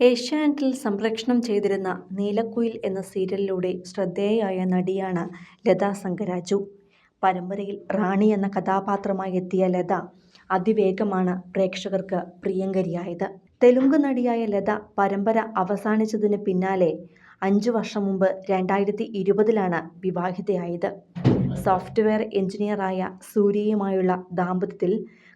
ഏഷ്യാനെറ്റിൽ സംപ്രേക്ഷണം ചെയ്തിരുന്ന നീലക്കുയിൽ എന്ന സീരിയലിലൂടെ ശ്രദ്ധേയയായ നടിയാണ് ലത സംഗരാജു. പരമ്പരയിൽ റാണി എന്ന കഥാപാത്രമായി എത്തിയ ലത അതിവേഗമാണ് പ്രേക്ഷകർക്ക് പ്രിയങ്കരിയായത്. തെലുങ്ക് നടിയായ ലത പരമ്പര അവസാനിച്ചതിന് പിന്നാലെ അഞ്ചു വർഷം മുമ്പ് രണ്ടായിരത്തി ഇരുപതിലാണ് വിവാഹിതയായത്. സോഫ്റ്റ്വെയർ എൻജിനീയറായ സൂര്യയുമായുള്ള ദാമ്പത്യത്തിൽ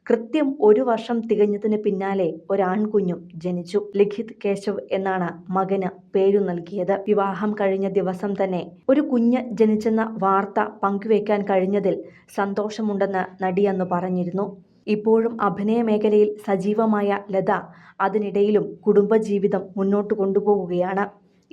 കൃത്യം ഒരു വർഷം തികഞ്ഞതിന് പിന്നാലെ ഒരാൺകുഞ്ഞും ജനിച്ചു. ലിഖിത് കേശവ് എന്നാണ് മകന് പേരു നൽകിയത്. വിവാഹം കഴിഞ്ഞ ദിവസം തന്നെ ഒരു കുഞ്ഞ് ജനിച്ചെന്ന വാർത്ത പങ്കുവയ്ക്കാൻ കഴിഞ്ഞതിൽ സന്തോഷമുണ്ടെന്ന് നടി പറഞ്ഞിരുന്നു. ഇപ്പോഴും അഭിനയ മേഖലയിൽ സജീവമായ ലത അതിനിടയിലും കുടുംബജീവിതം മുന്നോട്ട് കൊണ്ടുപോകുകയാണ്.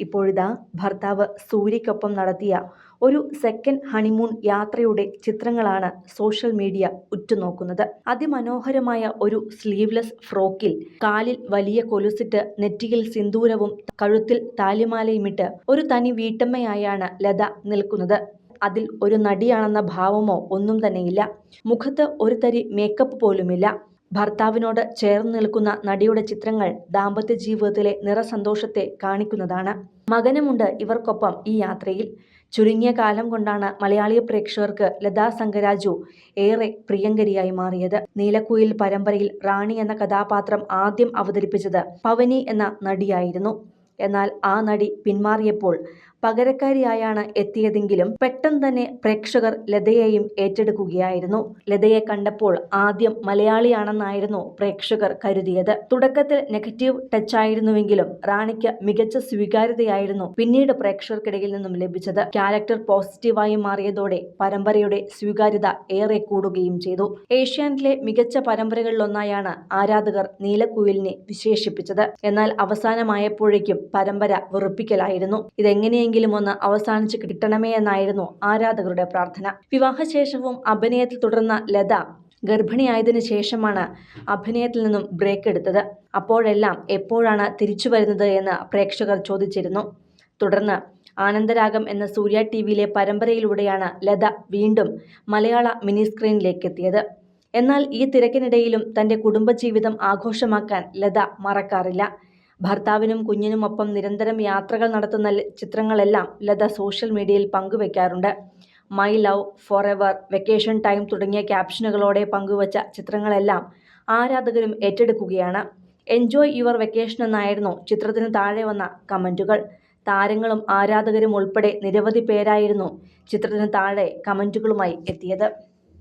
ഇപ്പോഴിതാ ഭർത്താവ് സൂര്യയ്ക്കൊപ്പം നടത്തിയ ഒരു സെക്കൻഡ് ഹണിമൂൺ യാത്രയുടെ ചിത്രങ്ങളാണ് സോഷ്യൽ മീഡിയ ഉറ്റുനോക്കുന്നത്. അതിമനോഹരമായ ഒരു സ്ലീവ്ലെസ് ഫ്രോക്കിൽ കാലിൽ വലിയ കൊലുസിട്ട് നെറ്റിയിൽ സിന്ദൂരവും കഴുത്തിൽ താലിമാലയുമിട്ട് ഒരു തനി വീട്ടമ്മയായാണ് ലത നിൽക്കുന്നത്. അതിൽ ഒരു നടിയാണെന്ന ഭാവമോ ഒന്നും തന്നെയില്ല. മുഖത്ത് ഒരു തരി മേക്കപ്പ് പോലുമില്ല. ഭർത്താവിനോട് ചേർന്ന് നിൽക്കുന്ന നടിയുടെ ചിത്രങ്ങൾ ദാമ്പത്യ ജീവിതത്തിലെ നിറസന്തോഷത്തെ കാണിക്കുന്നതാണ്. മകനുമുണ്ട് ഇവർക്കൊപ്പം ഈ യാത്രയിൽ. ചുരുങ്ങിയ കാലം കൊണ്ടാണ് മലയാളി പ്രേക്ഷകർക്ക് ലതാ സംഗരാജു ഏറെ പ്രിയങ്കരിയായി മാറിയത്. നീലക്കുയിൽ പരമ്പരയിൽ റാണി എന്ന കഥാപാത്രം ആദ്യം അവതരിപ്പിച്ചത് പവനി എന്ന നടിയായിരുന്നു. എന്നാൽ ആ നടി പിന്മാറിയപ്പോൾ പകരക്കാരിയായാണ് എത്തിയതെങ്കിലും പെട്ടെന്ന് തന്നെ പ്രേക്ഷകർ ലതയെയും ഏറ്റെടുക്കുകയായിരുന്നു. ലതയെ കണ്ടപ്പോൾ ആദ്യം മലയാളിയാണെന്നായിരുന്നു പ്രേക്ഷകർ കരുതിയത്. തുടക്കത്തിൽ നെഗറ്റീവ് ടച്ച് ആയിരുന്നുവെങ്കിലും റാണിക്ക് മികച്ച സ്വീകാര്യതയായിരുന്നു പിന്നീട് പ്രേക്ഷകർക്കിടയിൽ നിന്നും ലഭിച്ചത്. ക്യാരക്ടർ പോസിറ്റീവായി മാറിയതോടെ പരമ്പരയുടെ സ്വീകാര്യത ഏറെ കൂടുകയും ചെയ്തു. ഏഷ്യാനെറ്റിലെ മികച്ച പരമ്പരകളിലൊന്നായാണ് ആരാധകർ നീലക്കുയിലിനെ വിശേഷിപ്പിച്ചത്. എന്നാൽ അവസാനമായപ്പോഴേക്കും പരമ്പര വെറുപ്പിക്കലായിരുന്നു. ഇതെങ്ങനെയെങ്കിലും ഒന്ന് അവസാനിച്ച് കിട്ടണമേ എന്നായിരുന്നു ആരാധകരുടെ പ്രാർത്ഥന. വിവാഹശേഷവും അഭിനയത്തിൽ തുടർന്ന ലത ഗർഭിണിയായതിനു ശേഷമാണ് അഭിനയത്തിൽ നിന്നും ബ്രേക്ക് എടുത്തത്. അപ്പോഴെല്ലാം എപ്പോഴാണ് തിരിച്ചു വരുന്നത് എന്ന് പ്രേക്ഷകർ ചോദിച്ചിരുന്നു. തുടർന്ന് ആനന്ദരാഗം എന്ന സൂര്യ ടി വിയിലെ പരമ്പരയിലൂടെയാണ് ലത വീണ്ടും മലയാള മിനിസ്ക്രീനിലേക്കെത്തിയത്. എന്നാൽ ഈ തിരക്കിനിടയിലും തന്റെ കുടുംബജീവിതം ആഘോഷമാക്കാൻ ലത മറക്കാറില്ല. ഭർത്താവിനും കുഞ്ഞിനും ഒപ്പം നിരന്തരം യാത്രകൾ നടത്തുന്ന ചിത്രങ്ങളെല്ലാം ലത സോഷ്യൽ മീഡിയയിൽ പങ്കുവെക്കാറുണ്ട്. My love forever vacation time തുടങ്ങിയ ക്യാപ്ഷനുകളോടെ പങ്കുവച്ച ചിത്രങ്ങളെല്ലാം ആരാധകരും ഏറ്റെടുക്കുകയാണ്. എൻജോയ് യുവർ വെക്കേഷൻ എന്നായിരുന്നു ചിത്രത്തിന് താഴെ വന്ന കമന്റുകൾ താരങ്ങളും ആരാധകരും ഉൾപ്പെടെ നിരവധി പേരായിരുന്നു ചിത്രത്തിന് താഴെ കമന്റുകളുമായി എത്തിയത്.